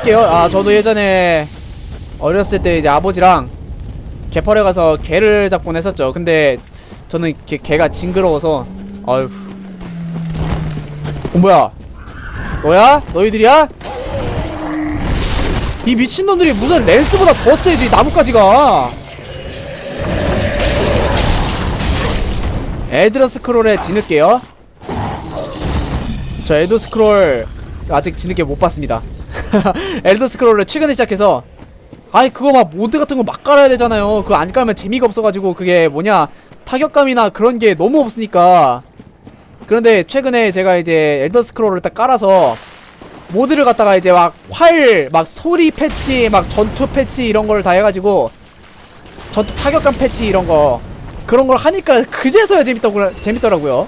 할게요. 아 저도 예전에 어렸을 때 이제 아버지랑 개펄에 가서 개를 잡곤 했었죠. 근데 저는 개, 개가 징그러워서 어휴. 어 뭐야? 너야? 너희들이야? 이 미친놈들이 무슨 랜스보다 더 세지 나뭇가지가 에드러 스크롤에 진을게요 저 엘더 스크롤 아직 진흙게 못 봤습니다. 엘더 스크롤을 최근에 시작해서 아이 그거 막 모드 같은 거 막 깔아야 되잖아요. 그거 안 깔면 재미가 없어가지고 그게 뭐냐 타격감이나 그런 게 너무 없으니까. 그런데 최근에 제가 이제 엘더 스크롤을 딱 깔아서 모드를 갖다가 이제 막 활, 막 소리 패치, 막 전투 패치 이런 거를 다 해가지고 전투 타격감 패치 이런 거 그런 걸 하니까 그제서야 재밌더라고요. 재밌더라고요.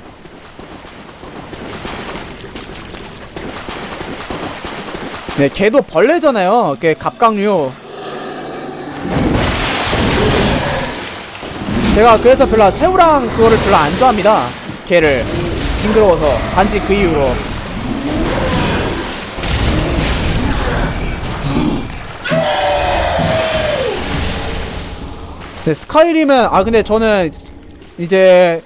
네, 걔도 벌레잖아요. 걔 갑각류. 제가 그래서 별로 새우랑 그거를 별로 안 좋아합니다. 걔를 징그러워서 단지 그 이유로. 네, 스카이림은 아 근데 저는 이제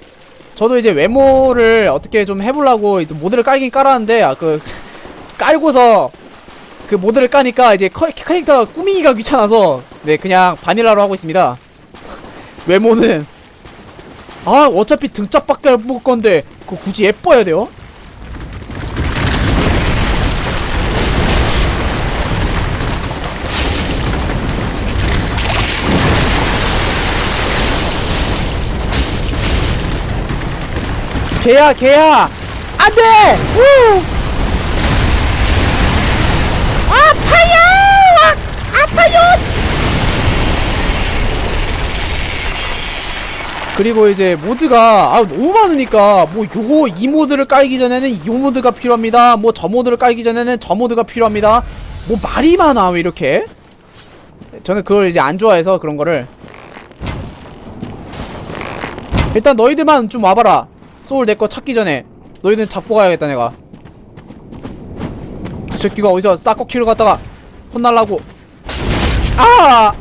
저도 이제 외모를 어떻게 좀 해보려고 모드를 깔긴 깔았는데 아, 그 깔고서 그 모드를 까니까 이제 커, 캐릭터가 꾸미기가 귀찮아서 네 그냥 바닐라로 하고 있습니다 외모는 아 어차피 등짝밖에 안볼 건데 그거 굳이 예뻐야 돼요? 개야 개야 안돼! 우! 아파요! 아파요! 그리고 이제 모드가 아 너무 많으니까 뭐 요거 이 모드를 깔기 전에는 이 모드가 필요합니다. 뭐 저 모드를 깔기 전에는 저 모드가 필요합니다. 뭐 말이 많아 왜 이렇게? 저는 그걸 이제 안 좋아해서 그런 거를 일단 너희들만 좀 와봐라. 소울 내 거 찾기 전에 너희들 잡고 가야겠다 내가. 이 새끼가 어디서 싹kok키를 갖다가 혼날라고 아!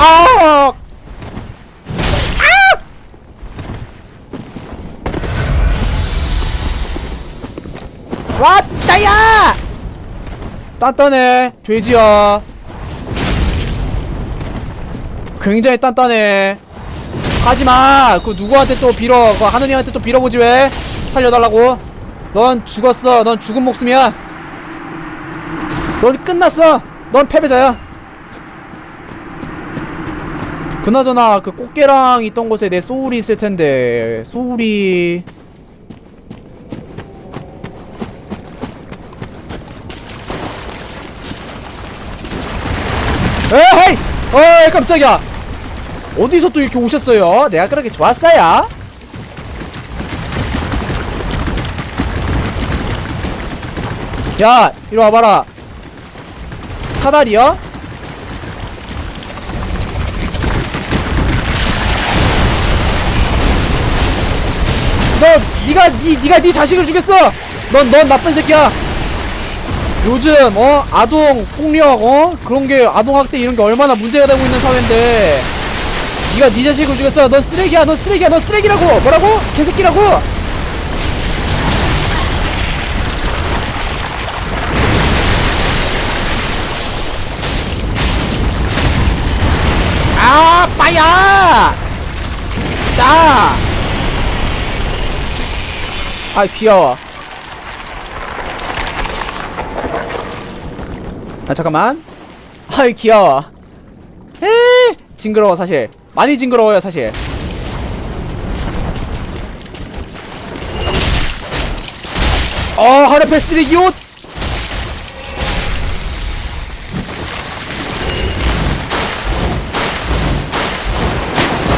아! 아! 왔다야! 단단해 돼지야 굉장히 단단해 하지마 그 누구한테 또 빌어 그 하느님한테 또 빌어보지 왜 살려달라고 넌 죽었어. 넌 죽은 목숨이야. 넌 끝났어. 넌 패배자야. 그나저나 그 꽃게랑 있던 곳에 내 소울이 있을 텐데 소울이 에헤이! 어이 깜짝이야! 어디서 또 이렇게 오셨어요? 내가 그렇게 좋았어요? 야 이리 와봐라 사다리야? 너 니가 니 니가 니 자식을 죽였어! 넌 넌 나쁜 새끼야! 요즘 어? 아동 폭력 어? 그런 게 아동 학대 이런 게 얼마나 문제가 되고 있는 사회인데. 니가 니 자식을 죽였어. 넌 쓰레기야 넌 쓰레기야 넌 쓰레기라고! 뭐라고? 개새끼라고 아 빠야! 자! 아 귀여워. 아 잠깐만. 아이 귀여워. 에? 징그러워 사실. 많이 징그러워요 사실. 어 하르페 쓰레기 옷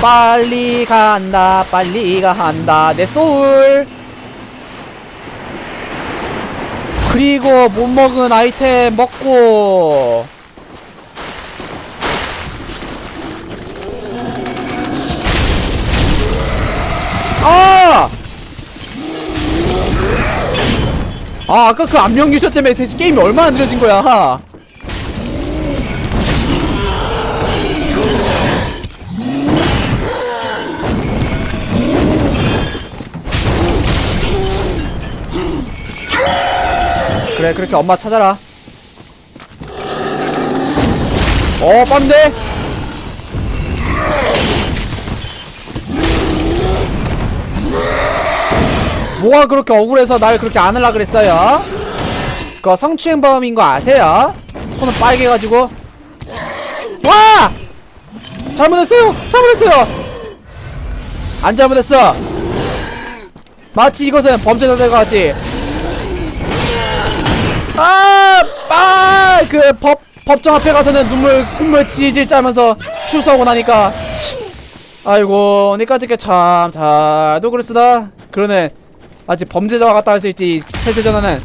빨리 간다 빨리 간다. 내 소울 그리고 못 먹은 아이템 먹고. 아! 아 아까 그 안녕 유저 때문에 대체 게임이 얼마나 느려진 거야 그래 그렇게 엄마 찾아라 어 빠른데 뭐가 그렇게 억울해서 날 그렇게 안으려 그랬어요? 그거 성추행범인 거 아세요? 손은 빨개가지고 와! 잘못했어요! 잘못했어요! 안 잘못했어! 마치 이것은 범죄자 될것 같지? 아! 아! 그 법, 법정 앞에 가서는 눈물, 콧물 질질 짜면서 출소하고 나니까 치. 아이고 니까짓게 참 잘도 그랬으다 그러네 아직 범죄자와 같다 할 수 있지 세세전화는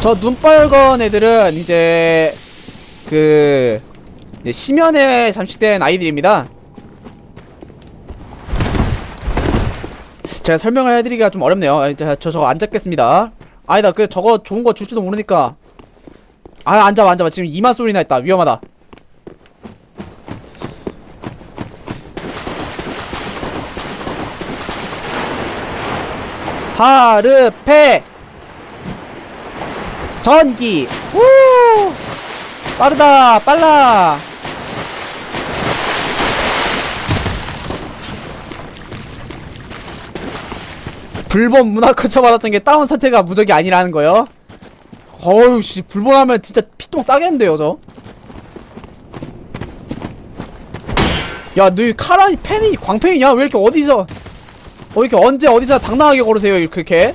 저 눈빨건 애들은 이제 그 이제 심연에 잠식된 아이들입니다 제가 설명을 해드리기가 좀 어렵네요. 아, 저, 저 저거 안 잡겠습니다. 아니다 그 저거 좋은 거 줄지도 모르니까. 아 앉아봐 앉아봐. 지금 이마 소리 나있다. 위험하다. 하르페! 전기! 우! 빠르다 빨라 불법 문화 커처 받았던 게 다운 상태가 무적이 아니라는 거요? 어우 씨 불법하면 진짜 피똥 싸겠는데요 저? 야, 너희 카라니 팬이 광팬이냐? 왜 이렇게 어디서 어 이렇게 언제 어디서 당당하게 걸으세요 이렇게?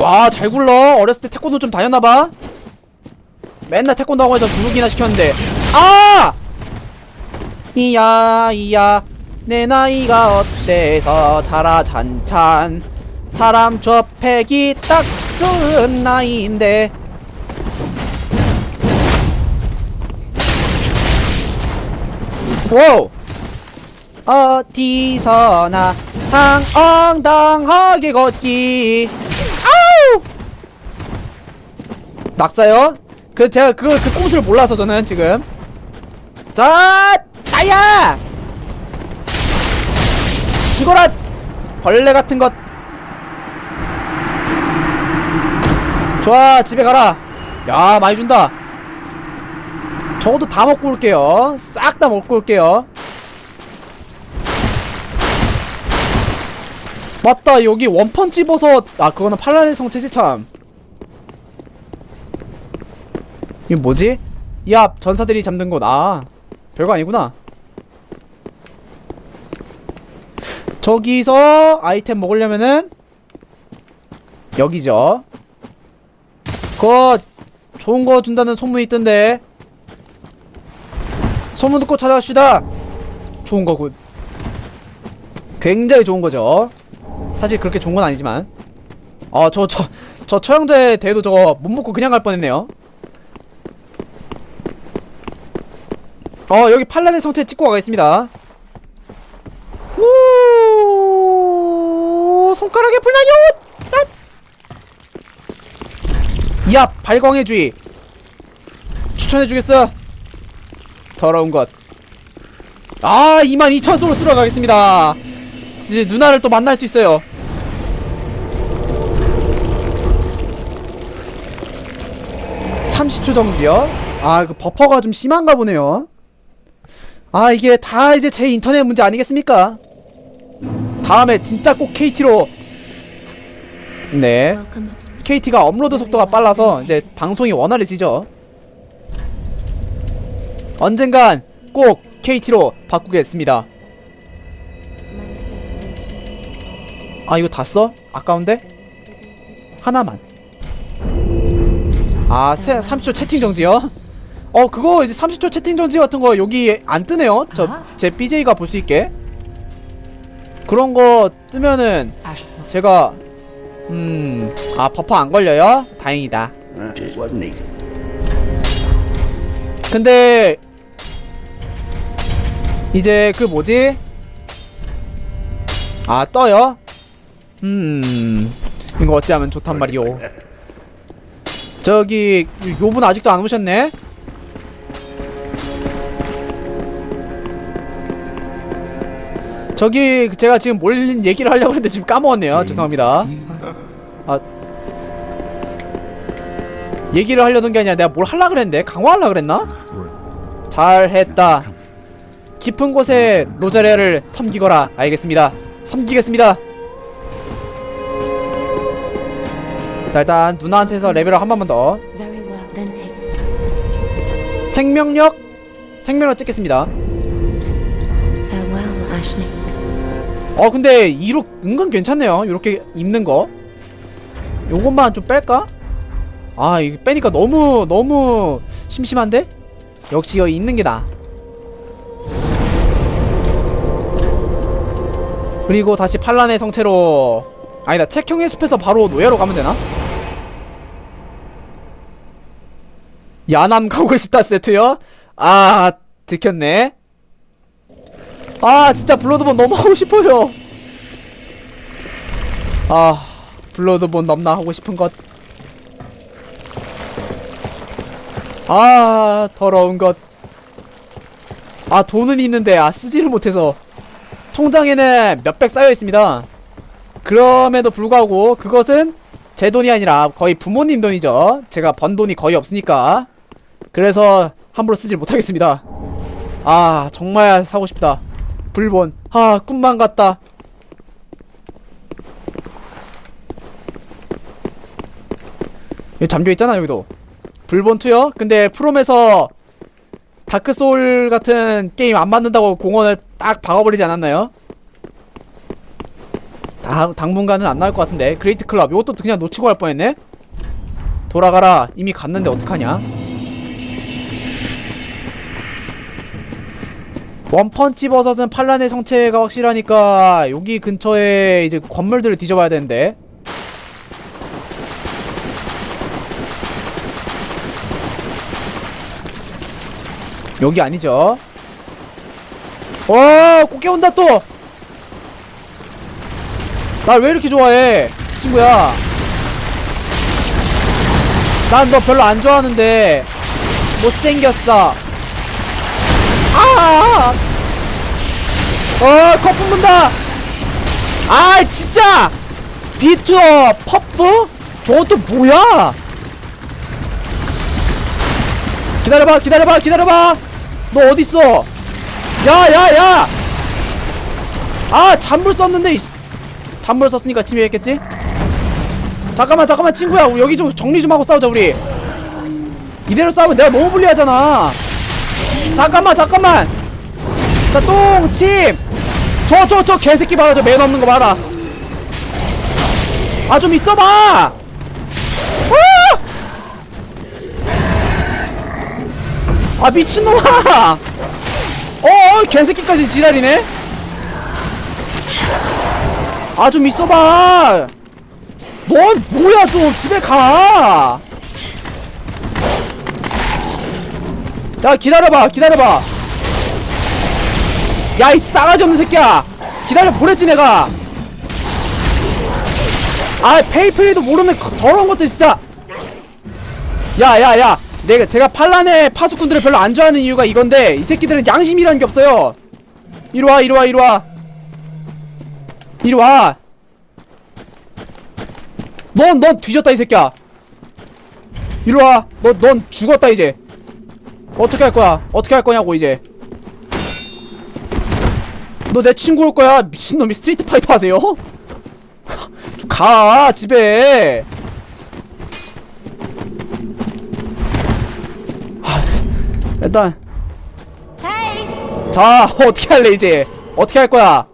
와 잘 굴러. 어렸을 때 태권도 좀 다녔나봐. 맨날 태권도 하고 해서 구르기나 시켰는데. 아! 이야 이야 내 나이가 어때서 자라 잔찬 사람 접해기 딱 좋은 나이인데. 와우 어디서나 당엉당하게 걷기. 아우! 낙사요? 그 제가 그걸 그 꼼수를 몰라서 저는 지금. 자 나야 죽어라 벌레 같은 것. 좋아 집에 가라. 야 많이 준다. 적어도 다 먹고 올게요. 싹 다 먹고 올게요. 맞다 여기 원펀치 버섯. 아 그거는 팔라의 성체지 참. 이게 뭐지? 이앞 전사들이 잠든 곳 아 별거 아니구나 저기서 아이템 먹으려면은 여기죠. 그거 좋은 거 준다는 소문이 있던데. 소문 듣고 찾아갑시다. 좋은 거군 굉장히 좋은 거죠. 사실 그렇게 좋은 건 아니지만. 어저저 저 처형대 대회도 저거 못 먹고 그냥 갈 뻔했네요. 어 여기 팔란의 성체 찍고 가겠습니다 우 손가락에 불나요? 야 발광의 주의. 추천해주겠어? 더러운 것 아 22,000소로 쓰러 가겠습니다. 이제 누나를 또 만날 수 있어요. (30초) 정지요? 아 그 버퍼가 좀 심한가 보네요. 아 이게 다 이제 제 인터넷 문제 아니겠습니까 다음에 진짜 꼭 KT로. 네. KT가 업로드 속도가 빨라서 이제 방송이 원활해지죠. 언젠간 꼭 KT로 바꾸겠습니다. 아 이거 다 써? 아까운데? 하나만. 아 세, 30초 채팅 정지요? 어 그거 이제 30초 채팅 정지 같은 거 여기 안 뜨네요. 저 제 BJ가 볼 수 있게 그런 거 뜨면은 제가 음 아 버퍼 안 걸려요? 다행이다. 근데 이제 그 뭐지 아 떠요? 음 이거 어찌하면 좋단 말이오 저기 요분 아직도 안 오셨네? 저기 제가 지금 뭘 얘기를 하려고 했는데 지금 까먹었네요. 죄송합니다. 아. 얘기를 하려던 게 아니라 내가 뭘 하려 그랬는데? 강화하려 그랬나? 잘했다. 깊은 곳에 노자레를 섬기거라. 알겠습니다. 섬기겠습니다. 자 일단 누나한테서 레벨을 한 번만 더. 생명력? 생명력 찍겠습니다 어 근데 이룩 은근 괜찮네요 이렇게 입는 거 요것만 좀 뺄까? 아 이거 빼니까 너무 너무 심심한데? 역시 여기 있는 게 나아 그리고 다시 판란의 성체로 아니다 책형의 숲에서 바로 노예로 가면 되나? 야남 가고 싶다 세트요? 아 들켰네 아 진짜 블러드본 너무 하고 싶어요. 아 블러드본 넘나 하고 싶은 것. 아 더러운 것 아 돈은 있는데 아 쓰지를 못해서. 통장에는 몇백 쌓여 있습니다. 그럼에도 불구하고 그것은 제 돈이 아니라 거의 부모님 돈이죠. 제가 번 돈이 거의 없으니까. 그래서 함부로 쓰질 못하겠습니다. 아 정말 사고 싶다 불본. 아 꿈만 같다. 여기 잠겨있잖아 여기도. 불본2요? 근데 프롬에서 다크소울 같은 게임 안 맞는다고 공원을 딱 박아버리지 않았나요? 당, 당분간은 안 나올 것 같은데. 그레이트 클럽. 이것도 그냥 놓치고 갈 뻔했네? 돌아가라. 이미 갔는데 어떡하냐 원펀치 버섯은 판란의 성체가 확실하니까 여기 근처에 이제 건물들을 뒤져봐야 되는데. 여기 아니죠. 어 꽃게 온다 또! 날 왜 이렇게 좋아해 친구야? 난 너 별로 안 좋아하는데 못생겼어 아! 어, 거품 문다! 아, 진짜! 비투어 퍼프? 또 뭐야? 기다려봐, 기다려봐, 기다려봐! 너 어딨어? 야, 야, 야! 아, 잔물 썼는데. 잔물 썼으니까 침해했겠지? 잠깐만, 잠깐만, 친구야. 여기 좀 정리 좀 하고 싸우자, 우리. 이대로 싸우면 내가 너무 불리하잖아. 잠깐만 잠깐만. 자 똥침. 저 저 저 개새끼 봐라 저 맨 없는 거 봐라. 아 좀 있어봐. 아! 아 미친놈아. 어어 개새끼까지 지랄이네? 아 좀 있어봐. 넌 뭐야 좀. 집에 가 야 기다려봐 기다려봐. 야 이 싸가지 없는 새끼야. 기다려 보냈지 내가. 아 페이프리도 모르는 거- 더러운 것들 진짜. 야야 야. 내가 제가 팔란의 파수꾼들을 별로 안 좋아하는 이유가 이건데 이 새끼들은 양심이라는 게 없어요. 이리와 이리와 이리와. 이리와. 넌 넌 뒤졌다 이 새끼야. 이리와. 너 넌 죽었다 이제 어떻게 할 거야? 어떻게 할 거냐고 이제. 너 내 친구 올 거야? 미친놈이 스트리트 파이터 하세요? 좀 가 집에. 아, 일단! 자 어떻게 할래 이제? 어떻게 할 거야?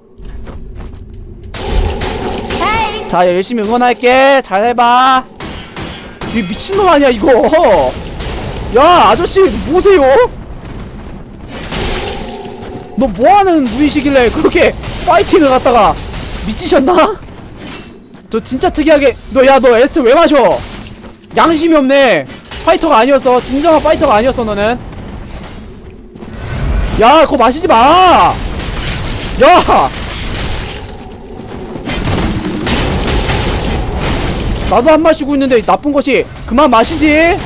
자 열심히 응원할게. 잘 해봐. 이 미친놈 아니야 이거? 야 아저씨 뭐세요? 너 뭐하는 무의식길래 그렇게 파이팅을 갖다가 미치셨나? 저 진짜 특이하게 너 야 너 에스트 왜 마셔? 양심이 없네 파이터가 아니었어 진정한 파이터가 아니었어 너는 야 그거 마시지 마! 야! 나도 안 마시고 있는데 나쁜 것이 그만 마시지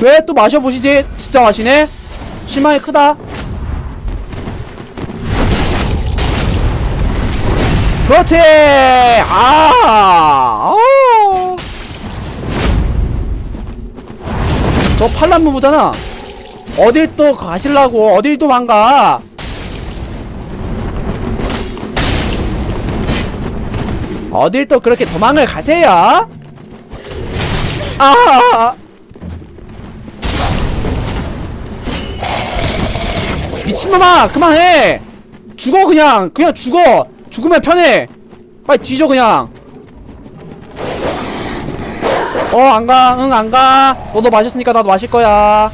왜 또 마셔보시지? 진짜 마시네. 실망이 크다. 그렇지! 아! 어. 저 팔란 무부잖아. 어딜 또 가실라고 어딜 도망가? 어딜 또 그렇게 도망을 가세요? 아 미친놈아 그만해. 죽어 그냥. 그냥 죽어. 죽으면 편해. 빨리 뒤져 그냥. 어 안가. 응 안가. 너도 마셨으니까 나도 마실 거야.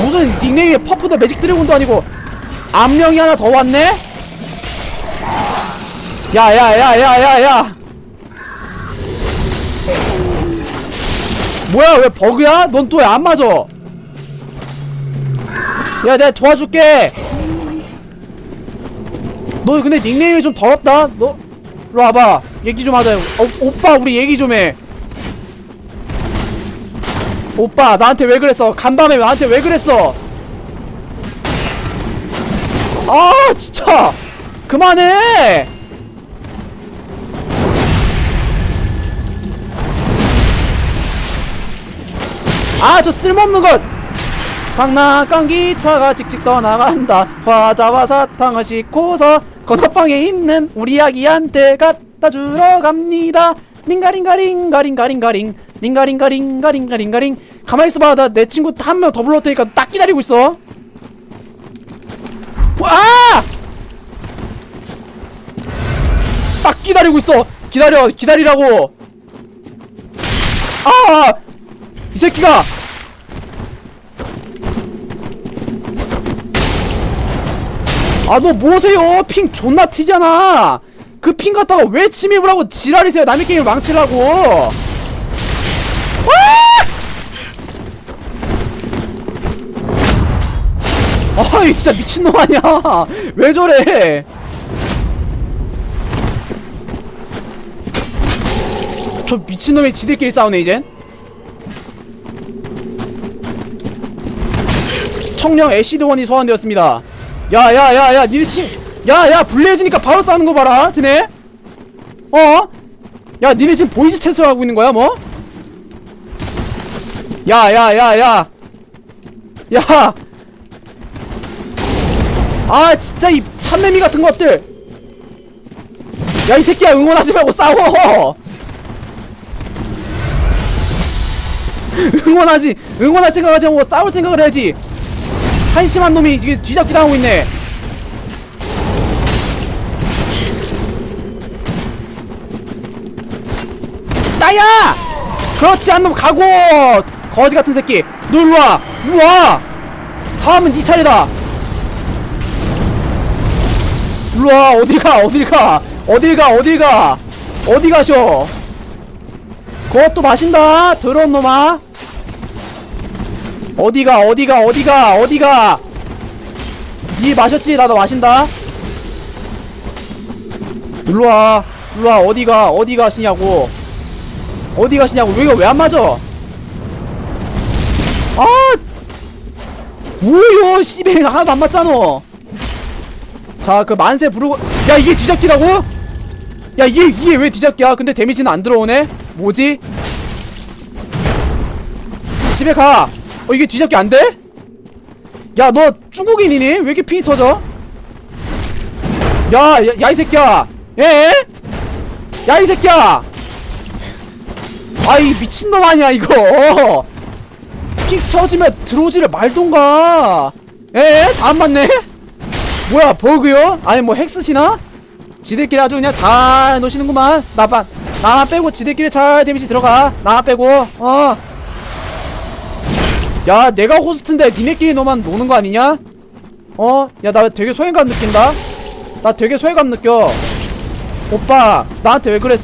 무슨 닉네임이 퍼프 더 매직 드래곤도 아니고 암령이 하나 더 왔네? 야야야야야야 뭐야 왜 버그야? 넌 또 왜 안 맞아? 야 내가 도와줄게. 너 근데 닉네임이 좀 더럽다. 너 일로 와봐. 얘기 좀 하자. 어, 오빠 우리 얘기 좀해. 오빠 나한테 왜 그랬어? 간밤에 나한테 왜 그랬어? 아 진짜! 그만해 아 저 쓸모없는 것. 장난감 기차가 직직 떠나간다. 과자와 사탕을 싣고서 건너방에 있는 우리 아기한테 갖다 주러 갑니다. 링가링가링가링가링가링 링가링가링가링가링가링. 가만히 있어봐. 나 내 친구 한 명 더 불러올 테니까 딱 기다리고 있어. 와! 딱 기다리고 있어. 기다려. 기다리라고. 아! 이 새끼가! 아 너 뭐세요? 핑 존나 튀잖아! 그 핑 갖다가 왜 침입을 하고 지랄이세요? 남의 게임을 망치려고! 와! 아이 진짜 미친놈 아니야! 왜 저래! 저 미친놈이 지들끼리 싸우네 이젠 청령 애시드원이 소환되었습니다. 야, 야, 야, 야, 니네 친, 야, 야, 불리해지니까 바로 싸우는 거 봐라, 드네? 어? 야, 니네 지금 보이스 채소를 하고 있는 거야, 뭐? 야, 야, 야, 야. 야. 아, 진짜 이 참매미 같은 것들. 야, 이 새끼야, 응원하지 말고 싸워! 응원하지, 응원할 생각하지 말고 싸울 생각을 해야지. 한심한 놈이 이게 뒤잡기 당하고 있네. 따야! 그렇지 않놈 가고! 거지 같은 새끼. 너 일로 와! 일로 와! 다음은 네 차례다. 일로 와! 어디 가? 어디 가? 어디 가? 어디 가? 어디 가셔? 그것도 마신다. 더러운 놈아. 어디가 어디가 어디가 어디가? 니 마셨지? 나도 마신다. 일로와 일로와. 어디가 어디 가시냐고. 어디 가시냐고. 왜 이거 왜 안 맞아? 아! 뭐요 씨발. 하나도 안 맞잖아. 자 그 만세 부르고 야 이게 뒤잡기라고? 야 이게 이게 왜 뒤잡기야? 근데 데미지는 안 들어오네? 뭐지? 집에 가 어 이게 뒤잡기 안 돼? 야 너 중국인이니? 왜 이렇게 핑이 터져? 야야 이 새끼야 예? 야 이 새끼야 아이 미친놈 아니야 이거 핑 터지면 들어오지를 말던가 예? 다 안 맞네? 뭐야 버그요? 아니 뭐 핵스시나? 지들끼리 아주 그냥 잘 노시는구만 나만 나만 빼고 지들끼리 잘 데미지 들어가 나 빼고 어 야 내가 호스트인데 니네끼리 너만 노는 거 아니냐? 어? 야 나 되게 소외감 느낀다? 나 되게 소외감 느껴 오빠 나한테 왜 그랬어?